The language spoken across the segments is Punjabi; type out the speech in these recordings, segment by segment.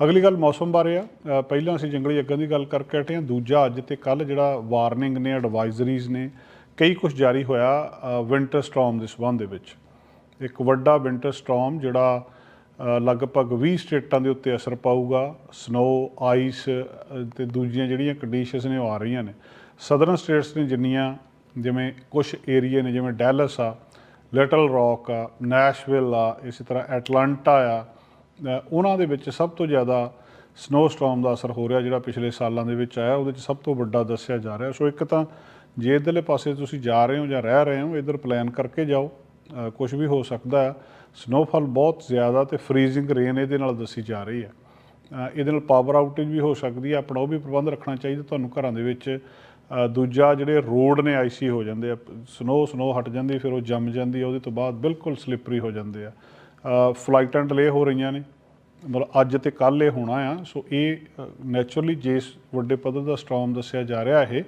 ਅਗਲੀ ਗੱਲ ਮੌਸਮ ਬਾਰੇ ਆ। ਪਹਿਲਾਂ ਅਸੀਂ ਜੰਗਲੀ ਅੱਗਾਂ ਦੀ ਗੱਲ ਕਰਕੇ ਹਟੇ ਹਾਂ। ਦੂਜਾ ਅੱਜ ਤੇ ਕੱਲ ਜਿਹੜਾ ਵਾਰਨਿੰਗ ਨੇ ਐਡਵਾਈਜ਼ਰੀਜ਼ ਨੇ, ਕਈ ਕੁਝ ਜਾਰੀ ਹੋਇਆ ਵਿੰਟਰ ਸਟਾਰਮ ਦੇ ਸਬੰਧ ਦੇ ਵਿੱਚ। ਇੱਕ ਵੱਡਾ ਵਿੰਟਰ ਸਟਾਰਮ ਜਿਹੜਾ ਲਗਭਗ 20 ਸਟੇਟਾਂ ਦੇ ਉੱਤੇ ਅਸਰ ਪਾਊਗਾ। ਸਨੋ ਆਈਸ ਤੇ ਦੂਜੀਆਂ ਜਿਹੜੀਆਂ ਕੰਡੀਸ਼ਨਸ ਨੇ ਉਹ ਆ ਰਹੀਆਂ ਨੇ। ਸਦਰਨ ਸਟੇਟਸ ਨੇ ਜਿੰਨੀਆਂ, ਜਿਵੇਂ ਕੁਝ ਏਰੀਏ ਨੇ, ਜਿਵੇਂ ਡੈਲਸ ਆ ਲਿਟਲ ਰੌਕ ਆ ਨੈਸ਼ਵਿਲ ਆ, ਇਸੇ ਤਰ੍ਹਾਂ ਐਟਲਾਂਟਾ ਆ ਉਹਨਾਂ ਦੇ ਵਿੱਚ ਸਭ ਤੋਂ ਜ਼ਿਆਦਾ ਸਨੋ ਸਟਾਰਮ ਦਾ ਅਸਰ ਹੋ ਰਿਹਾ ਜਿਹੜਾ ਪਿਛਲੇ ਸਾਲਾਂ ਦੇ ਵਿੱਚ ਆਇਆ, ਉਹਦੇ ਵਿੱਚ ਸਭ ਤੋਂ ਵੱਡਾ ਦੱਸਿਆ ਜਾ ਰਿਹਾ। ਸੋ ਇੱਕ ਤਾਂ ਜੇ ਇੱਧਰਲੇ ਪਾਸੇ ਤੁਸੀਂ ਜਾ ਰਹੇ ਹੋ ਜਾਂ ਰਹਿ ਰਹੇ ਹੋ, ਇੱਧਰ ਪਲਾਨ ਕਰਕੇ ਜਾਓ। ਕੁਝ ਵੀ ਹੋ ਸਕਦਾ ਹੈ। ਸਨੋਫਾਲ ਬਹੁਤ ਜ਼ਿਆਦਾ ਤੇ ਫਰੀਜ਼ਿੰਗ ਰੇਨ ਇਹਦੇ ਨਾਲ ਦੱਸੀ ਜਾ ਰਹੀ ਹੈ। ਇਹਦੇ ਨਾਲ ਪਾਵਰ ਆਊਟੇਜ ਵੀ ਹੋ ਸਕਦੀ ਹੈ। ਆਪਣਾ ਉਹ ਵੀ ਪ੍ਰਬੰਧ ਰੱਖਣਾ ਚਾਹੀਦਾ ਤੁਹਾਨੂੰ ਘਰਾਂ ਦੇ ਵਿੱਚ। ਦੂਜਾ ਜਿਹੜੇ ਰੋਡ ਨੇ ਆਈਸੀ ਹੋ ਜਾਂਦੇ ਆ ਸਨੋ ਸਨੋ ਹਟ ਜਾਂਦੀ, ਫਿਰ ਉਹ ਜੰਮ ਜਾਂਦੀ ਹੈ, ਉਹਦੇ ਤੋਂ ਬਾਅਦ ਬਿਲਕੁਲ ਸਲਿਪਰੀ ਹੋ ਜਾਂਦੇ ਆ। ਫਲਾਈਟਾਂ ਡਿਲੇ ਹੋ ਰਹੀਆਂ ਨੇ। ਮਤਲਬ ਅੱਜ ਤੇ ਕੱਲ ਇਹ ਹੋਣਾ ਆ। ਸੋ ਇਹ ਨੇਚਰਲੀ ਜੇ ਵੱਡੇ ਪੱਧਰ ਦਾ ਸਟਾਰਮ ਦੱਸਿਆ ਜਾ ਰਿਹਾ ਇਹ,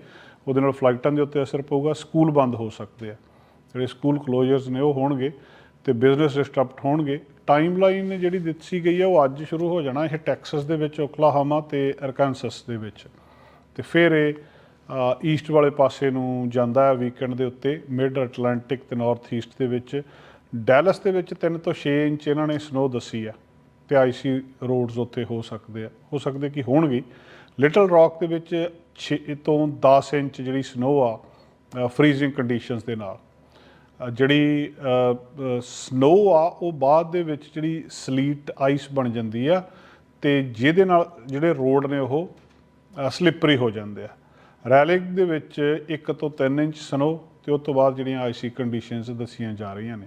ਉਹਦੇ ਨਾਲ ਫਲਾਈਟਾਂ ਦੇ ਉੱਤੇ ਅਸਰ ਪਊਗਾ ਸਕੂਲ ਬੰਦ ਹੋ ਸਕਦੇ ਆ। ਜਿਹੜੇ ਸਕੂਲ ਕਲੋਜ਼ਰਸ ਨੇ ਉਹ ਹੋਣਗੇ ਤੇ ਬਿਜ਼ਨਸ ਡਿਸਟਰਪਟ ਹੋਣਗੇ। ਟਾਈਮਲਾਈਨ ਜਿਹੜੀ ਦਿੱਤੀ ਗਈ ਹੈ ਉਹ ਅੱਜ ਸ਼ੁਰੂ ਹੋ ਜਾਣਾ ਇਹ ਟੈਕਸਸ ਦੇ ਵਿੱਚ ਓਕਲਾਹਾਮਾ ਤੇ ਅਰਕਾਨਸਸ ਦੇ ਵਿੱਚ। ਤੇ ਫਿਰ ਇਹ ਈਸਟ ਵਾਲੇ ਪਾਸੇ ਨੂੰ ਜਾਂਦਾ ਹੈ ਵੀਕਐਂਡ ਦੇ ਉੱਤੇ ਮਿਡ ਅਟਲਾਂਟਿਕ ਤੇ ਨਾਰਥ ਈਸਟ ਦੇ ਵਿੱਚ। ਡੈਲਸ ਦੇ ਵਿੱਚ 3 ਤੋਂ 6 ਇੰਚ ਇਹਨਾਂ ਨੇ ਸਨੋ ਦੱਸੀ ਆ ਤੇ ਆਈਸੀ ਰੋਡਸ ਉੱਥੇ ਹੋ ਸਕਦੇ ਆ। ਹੋ ਸਕਦੇ ਕਿ ਹੋਣਗੇ। ਲਿਟਲ ਰੌਕ ਦੇ ਵਿੱਚ 6 ਤੋਂ 10 ਇੰਚ ਜਿਹੜੀ ਸਨੋ ਆ ਫਰੀਜ਼ਿੰਗ ਕੰਡੀਸ਼ਨਸ ਦੇ ਨਾਲ। ਜਿਹੜੀ ਸਨੋ ਆ, ਉਹ ਬਾਅਦ ਦੇ ਵਿੱਚ ਜਿਹੜੀ ਸਲੀਟ ਆਈਸ ਬਣ ਜਾਂਦੀ ਆ ਤੇ ਜਿਹਦੇ ਨਾਲ ਜਿਹੜੇ ਰੋਡ ਨੇ ਉਹ ਸਲਿੱਪਰੀ ਹੋ ਜਾਂਦੇ ਆ। ਰੈਲਿਕ ਦੇ ਵਿੱਚ 1 ਤੋਂ 3 ਇੰਚ ਸਨੋ ਤੇ ਉਸ ਤੋਂ ਬਾਅਦ ਜਿਹੜੀਆਂ ਆਈਸੀ ਕੰਡੀਸ਼ਨਸ ਦੱਸੀਆਂ ਜਾ ਰਹੀਆਂ ਨੇ।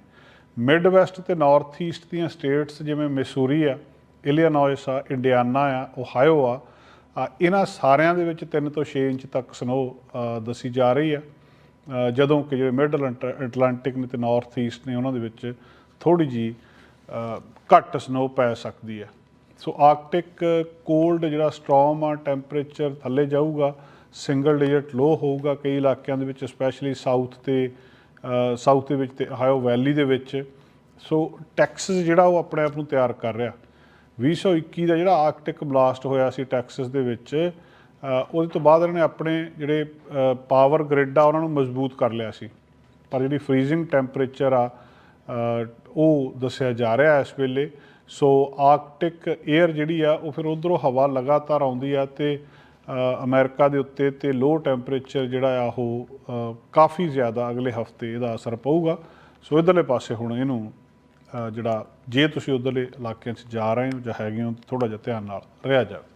ਮਿਡ ਵੈਸਟ ਤੇ ਨਾਰਥ ਈਸਟ ਦੀਆਂ ਸਟੇਟਸ ਜਿਵੇਂ ਮਿਸੂਰੀ ਆ, ਇਲੀਨੋਇਸ ਆ, ਇੰਡੀਆਨਾ ਆ, ਓਹਾਇਓ ਆ ਇਹਨਾਂ ਸਾਰਿਆਂ ਦੇ ਵਿੱਚ 3 ਤੋਂ 6 ਇੰਚ ਤੱਕ ਸਨੋ ਦੱਸੀ ਜਾ ਰਹੀ ਆ। ਜਦੋਂ ਕਿ ਜਿਹੜੇ ਮਿਡ ਅਟਲਾਂਟਿਕ ਨੇ ਤੇ ਨਾਰਥ ਈਸਟ ਨੇ ਉਹਨਾਂ ਦੇ ਵਿੱਚ ਥੋੜੀ ਜੀ ਘੱਟ ਸਨੋ ਪੈ ਸਕਦੀ ਹੈ ਸੋ ਆਰਕਟਿਕ ਕੋਲਡ ਜਿਹੜਾ ਸਟਾਰਮ ਆ, ਟੈਂਪਰੇਚਰ ਥੱਲੇ ਜਾਊਗਾ, ਸਿੰਗਲ ਡਿਜਿਟ ਲੋ ਹੋਊਗਾ ਕਈ ਇਲਾਕਿਆਂ ਦੇ ਵਿੱਚ, ਸਪੈਸ਼ਲੀ ਸਾਊਥ ਤੇ ਸਾਊਥ ਦੇ ਵਿੱਚ ਤੇ ਹਾਇਓ ਵੈਲੀ ਦੇ ਵਿੱਚ। ਸੋ ਟੈਕਸਸ ਜਿਹੜਾ ਉਹ ਆਪਣੇ ਆਪ ਨੂੰ ਤਿਆਰ ਕਰ ਰਿਹਾ। 2021 ਦਾ ਜਿਹੜਾ ਆਰਕਟਿਕ ਬਲਾਸਟ ਹੋਇਆ ਸੀ ਟੈਕਸਸ ਦੇ ਵਿੱਚ ਉਹਦੇ ਤੋਂ ਬਾਅਦ ਇਹਨਾਂ ਨੇ ਆਪਣੇ ਜਿਹੜੇ ਪਾਵਰ ਗ੍ਰਿਡ ਆ, ਉਹਨਾਂ ਨੂੰ ਮਜ਼ਬੂਤ ਕਰ ਲਿਆ ਸੀ। ਪਰ ਜਿਹੜੀ ਫਰੀਜ਼ਿੰਗ ਟੈਂਪਰੇਚਰ ਆ ਉਹ ਦੱਸਿਆ ਜਾ ਰਿਹਾ ਇਸ ਵੇਲੇ। ਸੋ ਆਰਕਟਿਕ 에ਅਰ ਜਿਹੜੀ ਆ, ਉਹ ਫਿਰ ਉਧਰੋਂ ਹਵਾ ਲਗਾਤਾਰ ਆਉਂਦੀ ਆ ਤੇ ਅਮਰੀਕਾ ਦੇ ਉੱਤੇ ਤੇ ਲੋ ਟੈਂਪਰੇਚਰ ਜਿਹੜਾ ਆ ਉਹ ਕਾਫੀ ਜ਼ਿਆਦਾ ਅਗਲੇ ਹਫ਼ਤੇ ਇਹਦਾ ਅਸਰ ਪਊਗਾ। ਸੋ ਇਧਰਲੇ ਪਾਸੇ ਹੁਣ ਇਹਨੂੰ ਜਿਹੜਾ ਜੇ ਤੁਸੀਂ ਉਧਰਲੇ ਇਲਾਕਿਆਂ 'ਚ ਜਾ ਰਹੇ ਹੋ ਜਾਂ ਹੈਗੇ ਹੋ ਥੋੜਾ ਜਿਹਾ ਧਿਆਨ ਨਾਲ ਰਿਹਾ ਜਾਵੇ।